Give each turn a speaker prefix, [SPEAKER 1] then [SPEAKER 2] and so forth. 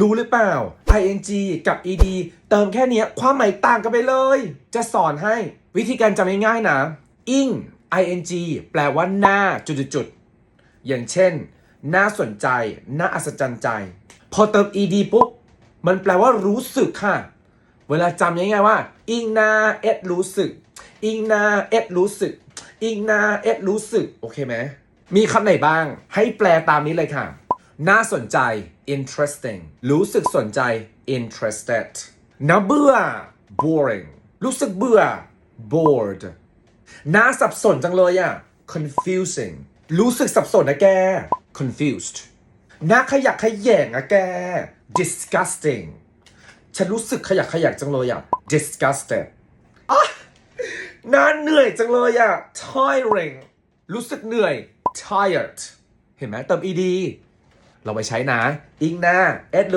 [SPEAKER 1] รู้หรือเปล่า ing กับ ed เติมแค่เนี้ยความหมายต่างกันไปเลย จะสอนให้วิธีการจำง่ายๆนะ ing ing แปลว่าหน้าจุดๆๆอย่างเช่น น่าสนใจ น่าอัศจรรย์ใจ พอเติม ed ปุ๊บ มันแปลว่ารู้สึกค่ะ เวลาจำง่ายๆว่า อิงนาเอ็ดรู้สึก อิงนาเอ็ดรู้สึก อิงนาเอ็ดรู้สึก โอเคไหม มีคำไหนบ้าง ให้แปลตามนี้เลยค่ะ น่าสนใจ interesting รู้สึกสนใจ interested น่าเบื่อ boring รู้สึกเบื่อ bored น่าสับสนจังเลยอะ confusing รู้สึกสับสนนะแก confused น่าขยักขยแยงอะแก disgusting ฉันรู้สึกขยักขยักจังเลยอะ disgusted น่าเหนื่อยจังเลยอะ tiring รู้สึกเหนื่อย tired เห็นไหมเติม ed เราไปใช้นะ อิงนาเอ็ดลู